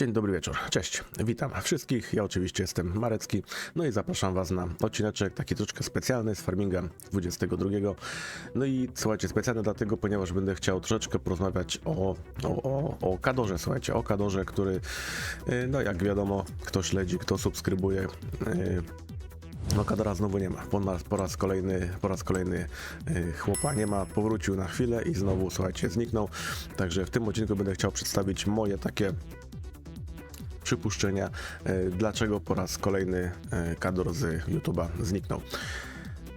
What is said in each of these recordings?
Dzień dobry wieczór. Cześć. Witam wszystkich. Ja oczywiście jestem Marecki. No i zapraszam Was na odcineczek taki troszeczkę specjalny z Farminga 22. No i słuchajcie, specjalny dlatego, ponieważ będę chciał troszeczkę porozmawiać o, o, o, o Kadorze. Słuchajcie, o Kadorze, który, y, no jak wiadomo, kto śledzi, kto subskrybuje. y, no Kadora znowu nie ma. Po, raz- po raz kolejny, po raz kolejny y, chłopa nie ma. Powrócił na chwilę i znowu, słuchajcie, zniknął. Także w tym odcinku będę chciał przedstawić moje takie przypuszczenia, e, dlaczego po raz kolejny e, Kador z YouTube'a zniknął.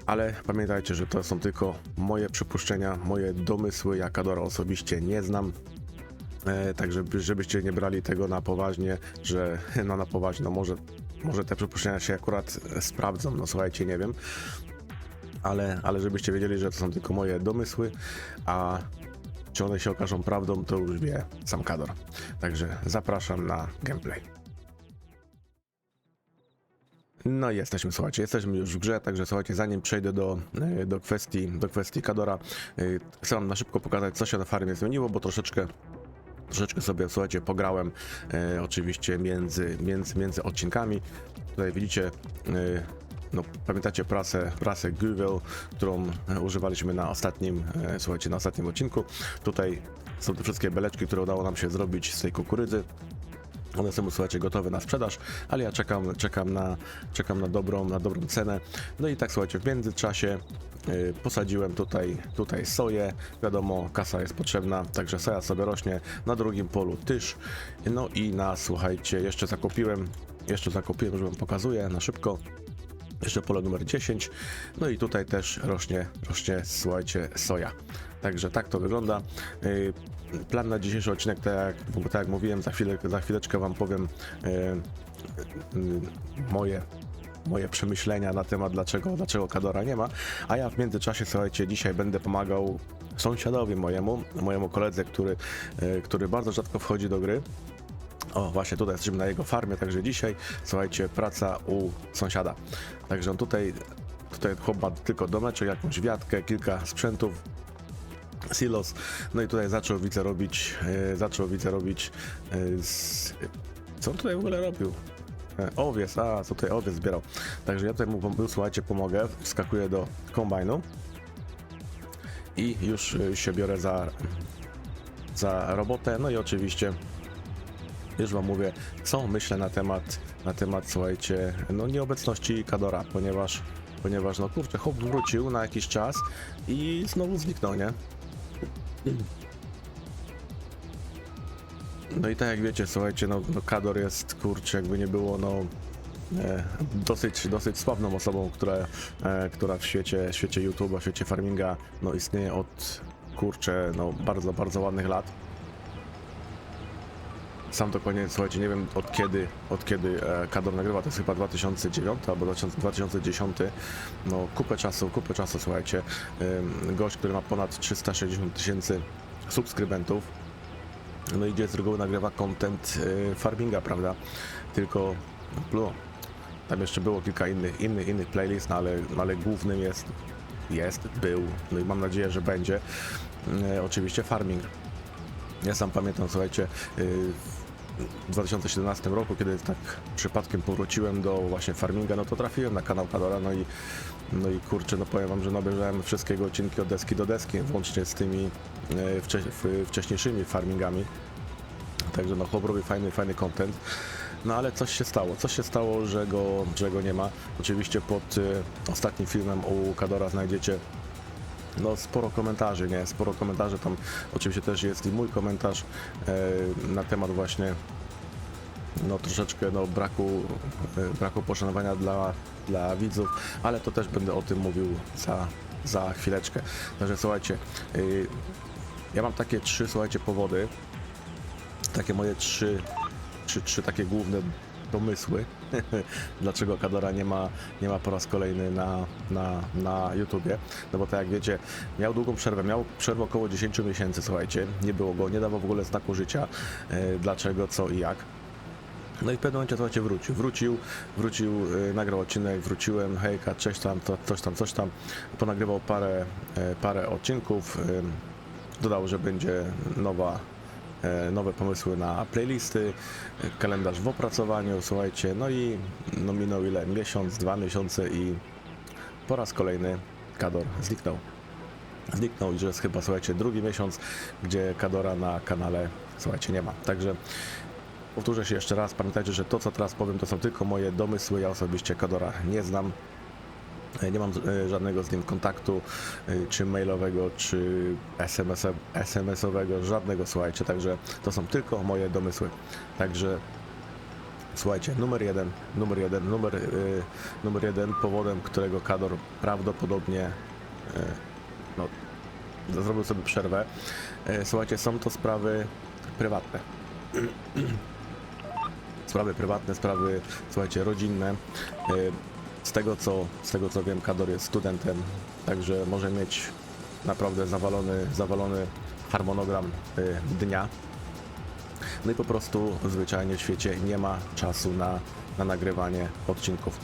Ale pamiętajcie, że to są tylko moje przypuszczenia, moje domysły. Ja Kadora osobiście nie znam. Tak, żeby, żebyście nie brali tego na poważnie, że no na poważnie, no może, może te przypuszczenia się akurat sprawdzą, no słuchajcie, nie wiem. Ale, ale żebyście wiedzieli, że to są tylko moje domysły, a czy one się okażą prawdą, to już wie sam Kador. Także zapraszam na gameplay. No i jesteśmy, słuchajcie, jesteśmy już w grze, także słuchajcie, zanim przejdę do, e, do kwestii, do kwestii Kadora, e, chcę wam na szybko pokazać, co się na farmie zmieniło, bo troszeczkę troszeczkę sobie, słuchajcie, pograłem e, oczywiście między, między, między odcinkami. Tutaj widzicie, e, no pamiętacie prasę, prasę Google, którą e, używaliśmy na ostatnim, e, słuchajcie, na ostatnim odcinku. Tutaj są te wszystkie beleczki, które udało nam się zrobić z tej kukurydzy. One są, słuchajcie, gotowe na sprzedaż, ale ja czekam, czekam, na, czekam na, dobrą, na dobrą cenę. No i tak, słuchajcie, w międzyczasie y, posadziłem tutaj, tutaj soję. Wiadomo, kasa jest potrzebna, także soja sobie rośnie. Na drugim polu tyż. No i na, słuchajcie, jeszcze zakupiłem, jeszcze zakupiłem, że wam pokazuję na szybko. Jeszcze pole numer 10. No i tutaj też rośnie, rośnie, słuchajcie, soja. Także tak to wygląda. Yy, Plan na dzisiejszy odcinek, tak jak, tak jak mówiłem, za, chwilę, za chwileczkę Wam powiem yy, yy, moje moje przemyślenia na temat dlaczego, dlaczego Kadora nie ma, a ja w międzyczasie, słuchajcie, dzisiaj będę pomagał sąsiadowi mojemu, mojemu koledze, który, który bardzo rzadko wchodzi do gry. O, właśnie tutaj jesteśmy na jego farmie, także dzisiaj, słuchajcie, praca u sąsiada. Także on tutaj, tutaj chłop ma tylko domeczek, jakąś wiatkę, kilka sprzętów, silos. No i tutaj zaczął widzę robić, e, zaczął widzę robić z, co on tutaj w ogóle robił? E, Owiec, a tutaj owiec zbierał. Także ja tutaj mu pom- słuchajcie, pomogę, wskakuję do kombajnu i już się biorę za, za robotę. No i oczywiście już wam mówię, co myślę na temat, na temat, słuchajcie, no nieobecności Kadora, ponieważ, ponieważ no kurczę, chłop wrócił na jakiś czas i znowu zniknął, nie? No i tak jak wiecie, słuchajcie, no, no Kador jest, kurczę, jakby nie było, no e, dosyć, dosyć sławną osobą, która, e, która w świecie, świecie YouTube'a, świecie farminga, no istnieje od, kurczę, no bardzo, bardzo ładnych lat. Sam dokładnie, słuchajcie, nie wiem od kiedy, od kiedy e, Kador nagrywa, to jest chyba 2009 albo 2000 2010. No kupę czasu, kupę czasu, słuchajcie. Gość, który ma ponad 360 tysięcy subskrybentów. No idzie z reguły nagrywa content y, farminga, prawda? Tylko no, tam jeszcze było kilka innych, innych, innych playlist, no ale, no ale głównym jest, jest, był, no i mam nadzieję, że będzie y, oczywiście farming. Ja sam pamiętam, słuchajcie, w 2017 roku, kiedy tak przypadkiem powróciłem do właśnie farminga, no to trafiłem na kanał Kadora, no i, no i kurczę, no powiem wam, że obejrzałem wszystkie jego odcinki od deski do deski, włącznie z tymi e, wcześniejszymi farmingami. Także no chłop robi fajny, fajny content. No ale coś się stało, coś się stało, że go, że go nie ma. Oczywiście pod e, ostatnim filmem u Kadora znajdziecie no sporo komentarzy, nie? Sporo komentarzy, tam oczywiście też jest i mój komentarz e, na temat właśnie no troszeczkę no braku, e, braku poszanowania dla, dla widzów, ale to też będę o tym mówił za, za chwileczkę. Także słuchajcie, e, ja mam takie trzy, słuchajcie, powody, takie moje trzy, trzy, trzy takie główne domysły, dlaczego Kadora nie ma, nie ma po raz kolejny na, na, na YouTubie. No bo tak jak wiecie, miał długą przerwę, miał przerwę około 10 miesięcy, słuchajcie, nie było go, nie dawał w ogóle znaku życia, e, dlaczego, co i jak. No i w pewnym momencie, słuchajcie, wrócił, wrócił, wrócił, e, nagrał odcinek, wróciłem, hejka, cześć tam, to, coś tam, coś tam, ponagrywał parę, e, parę odcinków, e, dodał, że będzie nowa nowe pomysły na playlisty, e, kalendarz w opracowaniu, słuchajcie, no i no minął ile? Miesiąc, dwa miesiące i po raz kolejny Kador zniknął. Zniknął i że jest chyba, słuchajcie, drugi miesiąc, gdzie Kadora na kanale, słuchajcie, nie ma. Także powtórzę się jeszcze raz, pamiętajcie, że to co teraz powiem to są tylko moje domysły, ja osobiście Kadora nie znam. E, Nie mam e, żadnego z nim kontaktu, e, czy mailowego, czy SMS SMS-owego, żadnego, słuchajcie, także to są tylko moje domysły. Także słuchajcie, numer jeden, numer jeden, numer, numer jeden, powodem, którego Kador prawdopodobnie no, zrobił sobie przerwę. Słuchajcie, są to sprawy prywatne. sprawy prywatne, sprawy, słuchajcie, rodzinne. Tego co, z tego co wiem, Kador jest studentem, także może mieć naprawdę zawalony, zawalony harmonogram e, dnia. No i po prostu zwyczajnie w świecie nie ma czasu na, na nagrywanie odcinków.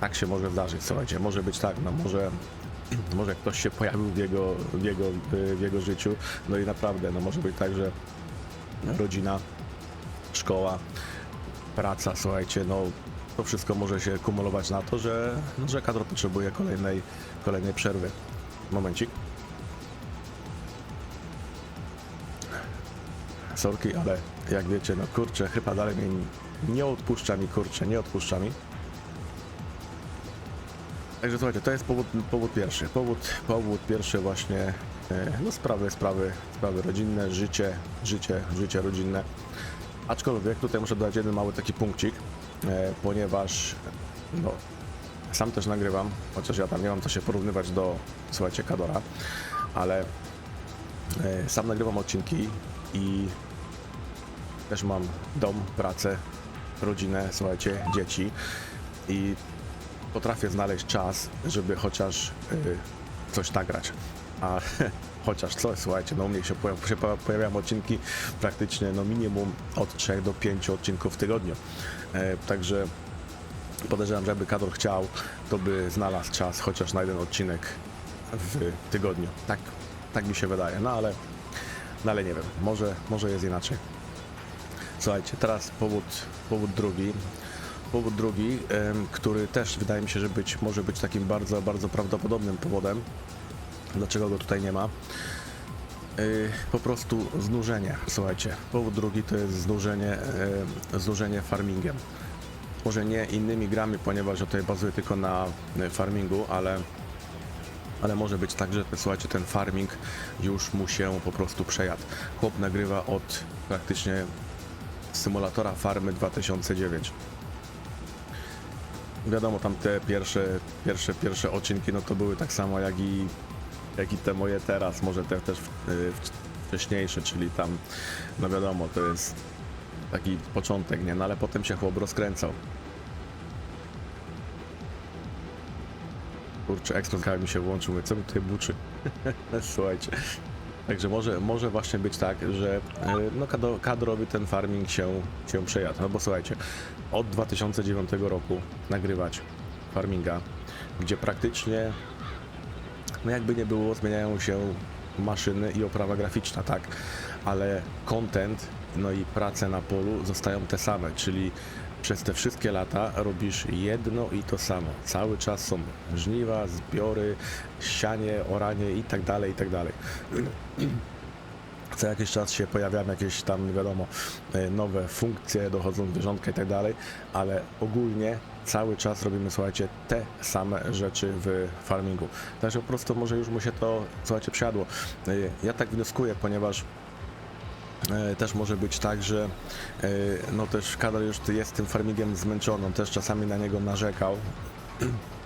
Tak się może zdarzyć, słuchajcie, może być tak, no może może ktoś się pojawił w jego, w jego, w jego życiu, no i naprawdę, no może być tak, że rodzina, szkoła, praca, słuchajcie, no to wszystko może się kumulować na to, że, no, że kadro potrzebuje kolejnej, kolejnej przerwy. Momencik. Sorki, ale jak wiecie, no kurczę, chyba dalej mnie nie odpuszcza mi, kurczę, nie odpuszcza mi. Także słuchajcie, to jest powód, powód pierwszy. Powód, powód pierwszy właśnie, e, no sprawy, sprawy, sprawy rodzinne, życie, życie, życie rodzinne. Aczkolwiek tutaj muszę dodać jeden mały taki punkcik, ponieważ no, sam też nagrywam, chociaż ja tam nie mam co się porównywać do, słuchajcie, Kadora, ale e, sam nagrywam odcinki i też mam dom, pracę, rodzinę, słuchajcie, dzieci i potrafię znaleźć czas, żeby chociaż y, coś nagrać. A chociaż coś, słuchajcie, no u mnie się, pojaw, się po- pojawiają odcinki praktycznie no minimum od 3 do 5 odcinków w tygodniu. E, także podejrzewam, że jakby Kador chciał, to by znalazł czas chociaż na jeden odcinek w tygodniu. Tak, tak mi się wydaje, no ale, no ale nie wiem, może, może jest inaczej. Słuchajcie, teraz powód, powód drugi. Powód drugi, który też wydaje mi się, że być, może być takim bardzo, bardzo prawdopodobnym powodem, dlaczego go tutaj nie ma. Yy, po prostu znużenie, słuchajcie. Powód drugi to jest znużenie, e, znużenie farmingiem. Może nie innymi grami, ponieważ ja tutaj bazuję tylko na e, farmingu, ale, ale może być tak, że słuchajcie, ten farming już mu się po prostu przejadł. Chłop nagrywa od praktycznie symulatora farmy 2009 wiadomo, tam te pierwsze, pierwsze, pierwsze odcinki, no to były tak samo jak i, jak i te moje teraz, może te też y, wcześniejsze, czyli tam, no wiadomo, to jest taki początek, nie? No ale potem się chłop rozkręcał. Kurczę, ekspres mi się włączył, mówię, co mi tutaj buczy? Słuchajcie. Także może, może właśnie być tak, że y, no, kadro, kadrowy ten farming się, się przejadł. No bo słuchajcie, od 2009 roku nagrywać farminga, gdzie praktycznie, no jakby nie było, zmieniają się maszyny i oprawa graficzna, tak? Ale content, no i prace na polu zostają te same, czyli przez te wszystkie lata robisz jedno i to samo. Cały czas są żniwa, zbiory, sianie, oranie i tak dalej, i tak dalej. Co jakiś czas się pojawiają jakieś tam, nie wiadomo, e, nowe funkcje, dochodzą zwierzątka i tak dalej, ale ogólnie cały czas robimy, słuchajcie, te same rzeczy w farmingu. Także po prostu może już mu się to, słuchajcie, przyjadło. E, Ja tak wnioskuję, ponieważ E, też może być tak, że e, no też kadar już jest tym farmingiem zmęczony, on też czasami na niego narzekał.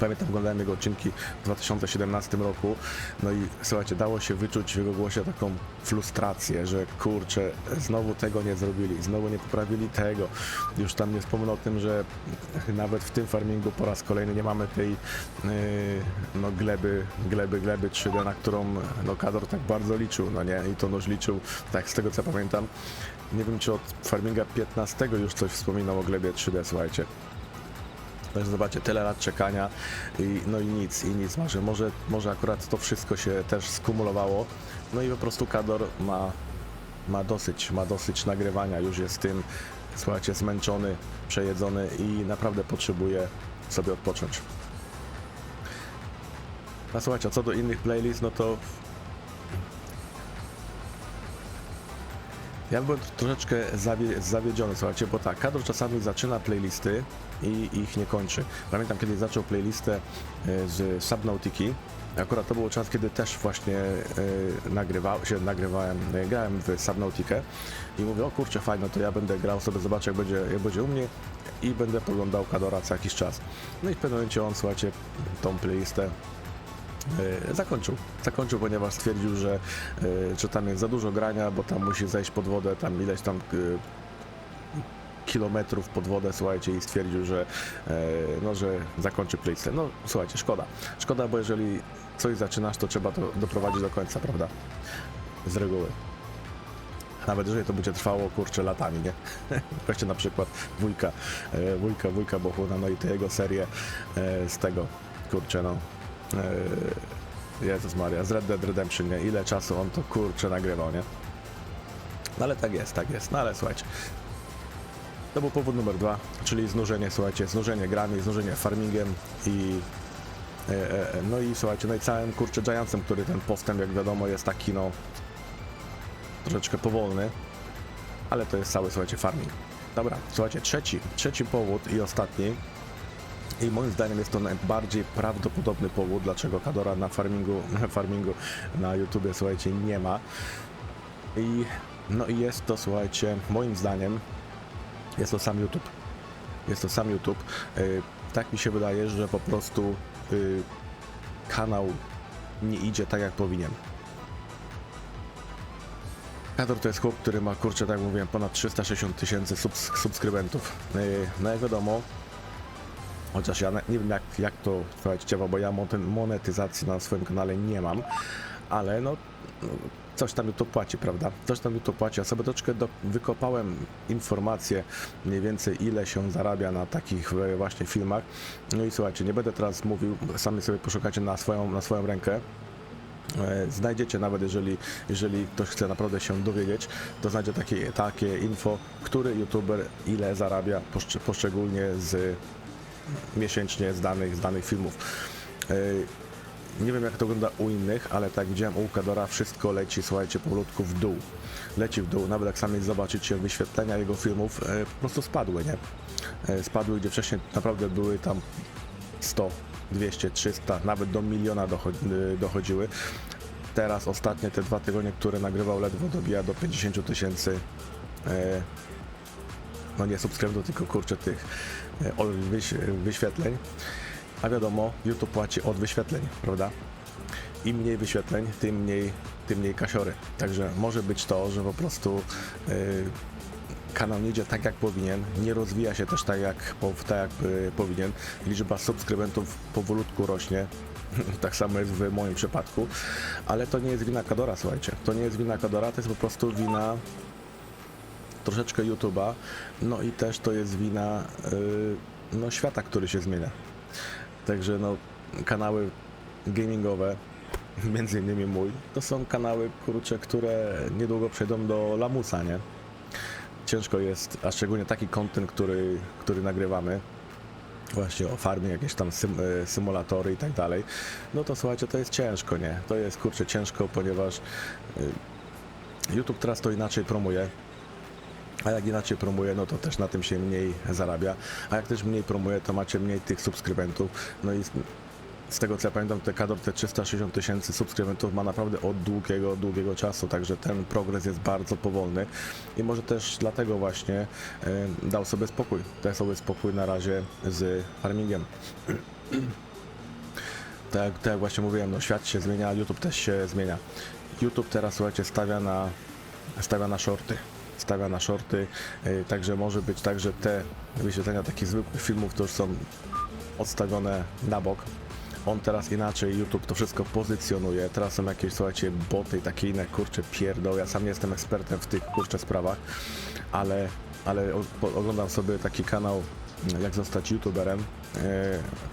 Pamiętam, oglądałem jego odcinki w 2017 roku, no i słuchajcie, dało się wyczuć w jego głosie taką frustrację, że kurczę, znowu tego nie zrobili, znowu nie poprawili tego. Już tam nie wspomnę o tym, że nawet w tym farmingu po raz kolejny nie mamy tej yy, no gleby, gleby, gleby 3D, na którą no Kador tak bardzo liczył, no nie, i to noż liczył, tak z tego co pamiętam. Nie wiem, czy od farminga 15 już coś wspominał o glebie 3D, słuchajcie. Także zobaczcie, tyle lat czekania i no i nic, i nic. Może, może, może akurat to wszystko się też skumulowało. No i po prostu Kador ma ma dosyć, ma dosyć nagrywania, już jest tym, słuchajcie, zmęczony, przejedzony i naprawdę potrzebuje sobie odpocząć. A słuchajcie, co do innych playlist, no to ja byłem troszeczkę zawie, zawiedziony, słuchajcie, bo tak, kadr czasami zaczyna playlisty i ich nie kończy. Pamiętam, kiedy zaczął playlistę e, z Subnautiki, akurat to był czas, kiedy też właśnie e, nagrywał, się nagrywałem, e, grałem w Subnautikę i mówię, o kurczę, fajno, to ja będę grał sobie, zobaczę jak będzie, jak będzie u mnie i będę poglądał Kadora co jakiś czas. No i w pewnym momencie on, słuchajcie, tą playlistę zakończył. Zakończył, ponieważ stwierdził, że, e, że tam jest za dużo grania, bo tam musi zejść pod wodę, tam ileś tam e, kilometrów pod wodę, słuchajcie, i stwierdził, że, e, no, że zakończy playlistę. No, słuchajcie, szkoda. Szkoda, bo jeżeli coś zaczynasz, to trzeba to doprowadzić do końca, prawda? Z reguły. Nawet jeżeli to będzie trwało, kurczę, latami, nie? Weźcie na przykład wujka, e, wujka, wujka Bohuna, no i te jego serię e, z tego, kurczę, no. E, Jezus Maria, z Red Dead Redemption, nie? Ile czasu on to, kurczę, nagrywał, nie? No ale tak jest, tak jest. No ale słuchajcie, to był powód numer dwa, czyli znużenie, słuchajcie, znużenie grami, znużenie farmingiem i e, e, no i słuchajcie, no i całym kurczę Giantsem, który ten postęp, jak wiadomo, jest taki no troszeczkę powolny, ale to jest cały, słuchajcie, farming. Dobra, słuchajcie, trzeci, trzeci powód i ostatni i moim zdaniem jest to najbardziej prawdopodobny powód, dlaczego Kadora na farmingu, na farmingu na YouTubie, słuchajcie, nie ma. I no i jest to, słuchajcie, moim zdaniem jest to sam YouTube. Jest to sam YouTube. Y, Tak mi się wydaje, że po prostu y, kanał nie idzie tak jak powinien. Kador to jest chłop, który ma, kurczę, tak mówiłem, ponad 360 tysięcy subs subskrybentów. Y, No jak wiadomo, chociaż ja nie wiem jak, jak to słuchajcie, działa, bo ja monet- monetyzacji na swoim kanale nie mam, ale no coś tam YouTube płaci, prawda? Coś tam YouTube płaci. Ja sobie troszeczkę do, wykopałem informacje mniej więcej ile się zarabia na takich właśnie filmach. No i słuchajcie, nie będę teraz mówił, sami sobie poszukacie na swoją, na swoją rękę. E, Znajdziecie nawet, jeżeli, jeżeli ktoś chce naprawdę się dowiedzieć, to znajdzie takie, takie info, który youtuber ile zarabia poszcz- poszczególnie z miesięcznie z danych, z danych filmów. E, nie wiem jak to wygląda u innych, ale tak widziałem u Kadora wszystko leci, słuchajcie, powolutku w dół. Leci w dół, nawet jak sami zobaczycie wyświetlenia jego filmów, e, po prostu spadły, nie? E, spadły, gdzie wcześniej naprawdę były tam 100, 200, 300, nawet do miliona docho- dochodziły. Teraz ostatnie te dwa tygodnie, które nagrywał, ledwo dobija do 50 tysięcy no nie subskrybentów, tylko kurczę tych e, wyświetleń. A wiadomo, YouTube płaci od wyświetleń, prawda? Im mniej wyświetleń, tym mniej, tym mniej kasiory. Także może być to, że po prostu y, kanał nie idzie tak jak powinien, nie rozwija się też tak jak, tak jak y, powinien. Liczba subskrybentów powolutku rośnie. Tak samo jest w moim przypadku, ale to nie jest wina Kadora, słuchajcie. To nie jest wina Kadora, to jest po prostu wina troszeczkę YouTube'a, no i też to jest wina y, no, świata, który się zmienia. Także no, kanały gamingowe, między innymi mój, to są kanały, kurcze, które niedługo przejdą do lamusa, nie? Ciężko jest, a szczególnie taki content, który, który nagrywamy, właśnie o farmie, jakieś tam sym, e, symulatory i tak dalej, no to słuchajcie, to jest ciężko, nie? To jest, kurczę, ciężko, ponieważ y, YouTube teraz to inaczej promuje, a jak inaczej promuje, no to też na tym się mniej zarabia. A jak też mniej promuje, to macie mniej tych subskrybentów. No i z, tego co ja pamiętam, te kador, te 360 tysięcy subskrybentów ma naprawdę od długiego, długiego czasu, także ten progres jest bardzo powolny i może też dlatego właśnie e, dał sobie spokój. Dał sobie spokój na razie z farmingiem. Tak, tak jak właśnie mówiłem, no świat się zmienia, YouTube też się zmienia. YouTube teraz, słuchajcie, stawia na, stawia na shorty. Stawia na shorty, yy, także może być tak, że te wyświetlenia takich zwykłych filmów to już są odstawione na bok. On teraz inaczej, YouTube to wszystko pozycjonuje. Teraz są jakieś, słuchajcie, boty i takie inne, kurcze, pierdoły. Ja sam nie jestem ekspertem w tych, kurcze, sprawach, ale, ale oglądam sobie taki kanał, jak zostać YouTuberem. Yy,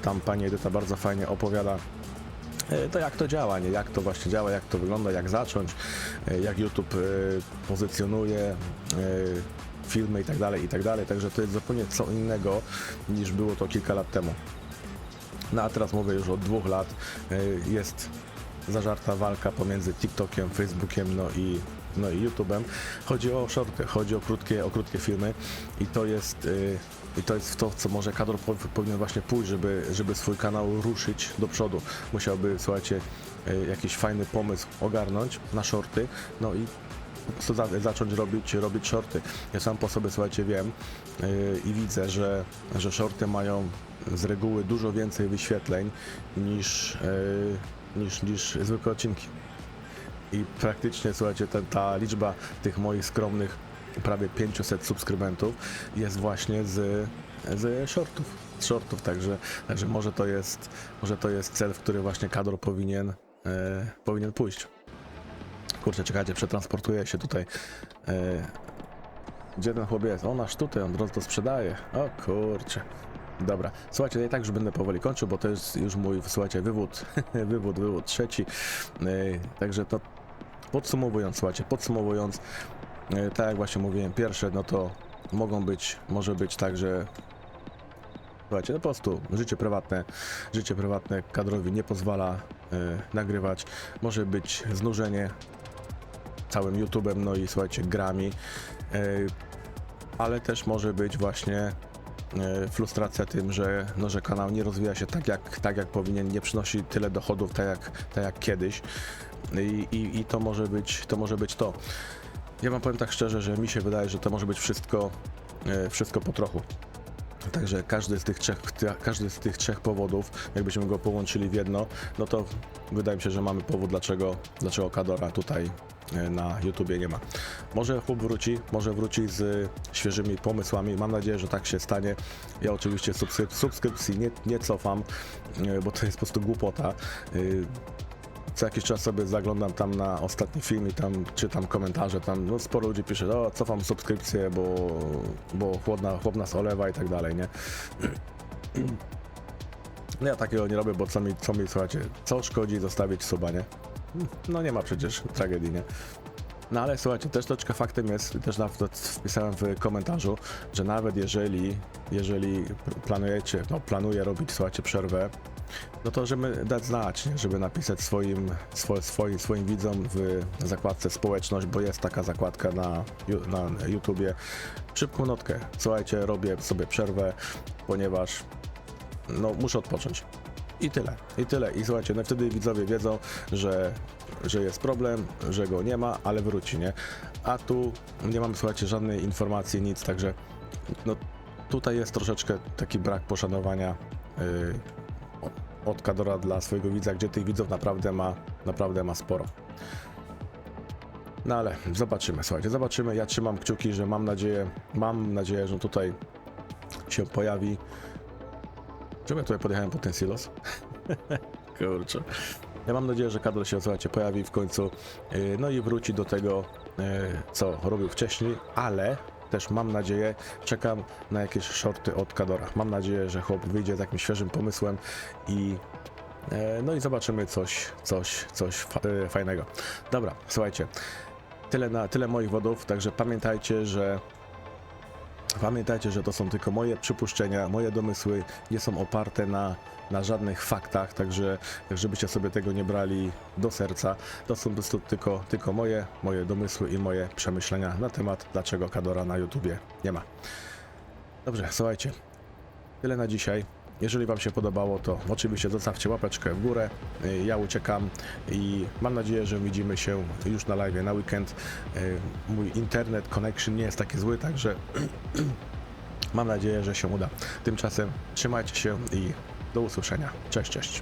Tam pani Edyta bardzo fajnie opowiada e, to jak to działa, nie? Jak to właśnie działa, jak to wygląda, jak zacząć, e, jak YouTube e, pozycjonuje e, filmy i tak dalej, i tak dalej. Także to jest zupełnie co innego niż było to kilka lat temu. No a teraz mówię już od dwóch lat. e, Jest zażarta walka pomiędzy TikTokiem, Facebookiem, no i, no i YouTube'em. Chodzi o shorty, chodzi o krótkie, o krótkie filmy i to jest, y, i to jest w to, co może kadr po- powinien właśnie pójść, żeby, żeby swój kanał ruszyć do przodu. Musiałby, słuchajcie, y, jakiś fajny pomysł ogarnąć na shorty, no i po prostu za, zacząć robić, robić shorty. Ja sam po sobie, słuchajcie, wiem yy, i widzę, że, że shorty mają z reguły dużo więcej wyświetleń niż, niż, niż zwykłe odcinki. I praktycznie, słuchajcie, ta, ta liczba tych moich skromnych prawie 500 subskrybentów jest właśnie z, z shortów. Z shortów, także, także może to jest może to jest cel, w który właśnie kadr powinien, e, powinien pójść. Kurczę, czekajcie, przetransportuję się tutaj. E, gdzie ten chłop jest? O, nasz tutaj, on to sprzedaje. O kurczę. Dobra, słuchajcie, ja i tak już będę powoli kończył, bo to jest już mój, słuchajcie, wywód, wywód, wywód trzeci. E, także to podsumowując, słuchajcie, podsumowując, e, tak jak właśnie mówiłem, pierwsze, no to mogą być, może być tak, że Słuchajcie, no po prostu życie prywatne, życie prywatne kadrowi nie pozwala e, nagrywać. Może być znużenie całym YouTube'em, no i słuchajcie, grami, e, ale też może być właśnie frustracja tym, że, no, że kanał nie rozwija się tak jak, tak jak powinien, nie przynosi tyle dochodów tak jak, tak jak kiedyś I, i, i to może być to. Może być to. Ja wam powiem tak szczerze, że mi się wydaje, że to może być wszystko, e, wszystko po trochu. Także każdy z tych trzech, każdy z tych trzech powodów, jakbyśmy go połączyli w jedno, no to wydaje mi się, że mamy powód, dlaczego, dlaczego Kadora tutaj e, na YouTubie nie ma. Może chłop wróci, może wróci z świeżymi pomysłami. Mam nadzieję, że tak się stanie. Ja oczywiście subskryp- subskrypcji nie, nie cofam, e, bo to jest po prostu głupota. Co jakiś czas sobie zaglądam tam na ostatni film i tam czytam komentarze, tam no, sporo ludzi pisze, o cofam subskrypcję, bo, bo chłodna, chłop nas olewa i tak dalej, nie? No ja takiego nie robię, bo co mi, co mi, słuchajcie, co szkodzi zostawić suba, nie? No nie ma przecież tragedii, nie? No ale słuchajcie, też troszeczkę faktem jest, też nawet wpisałem w komentarzu, że nawet jeżeli, jeżeli planujecie, no planuję robić, słuchajcie, przerwę, no to żeby dać znać, żeby napisać swoim, swo, swoim, swoim widzom w zakładce społeczność, bo jest taka zakładka na, na YouTubie. Szybką notkę. Słuchajcie, robię sobie przerwę, ponieważ no muszę odpocząć. I tyle, i tyle. I słuchajcie, no wtedy widzowie wiedzą, że, że jest problem, że go nie ma, ale wróci, nie? A tu nie mamy, słuchajcie, żadnej informacji, nic, także no tutaj jest troszeczkę taki brak poszanowania yy, od Kadora dla swojego widza, gdzie tych widzów naprawdę ma, naprawdę ma sporo. No ale zobaczymy, słuchajcie, zobaczymy. Ja trzymam kciuki, że mam nadzieję, mam nadzieję, że tutaj się pojawi. Czemu ja tutaj podjechałem po ten silos? Kurczę. Ja mam nadzieję, że kadr się, słuchajcie, pojawi w końcu, yy, no i wróci do tego, yy, co robił wcześniej, ale też mam nadzieję, czekam na jakieś shorty od Kadora. Mam nadzieję, że chłop wyjdzie z jakimś świeżym pomysłem i e, no i zobaczymy coś, coś, coś e, fajnego. Dobra, słuchajcie, tyle, na, tyle moich wodów, także pamiętajcie, że Pamiętajcie, że to są tylko moje przypuszczenia, moje domysły, nie są oparte na, na żadnych faktach, także tak żebyście sobie tego nie brali do serca. To są po prostu tylko, tylko moje, moje domysły i moje przemyślenia na temat, dlaczego Kadora na YouTubie nie ma. Dobrze, słuchajcie, tyle na dzisiaj. Jeżeli Wam się podobało, to oczywiście zostawcie łapeczkę w górę. Y, Ja uciekam i mam nadzieję, że widzimy się już na live na weekend. Y, Mój internet connection nie jest taki zły, także mam nadzieję, że się uda. Tymczasem trzymajcie się i do usłyszenia. Cześć, cześć.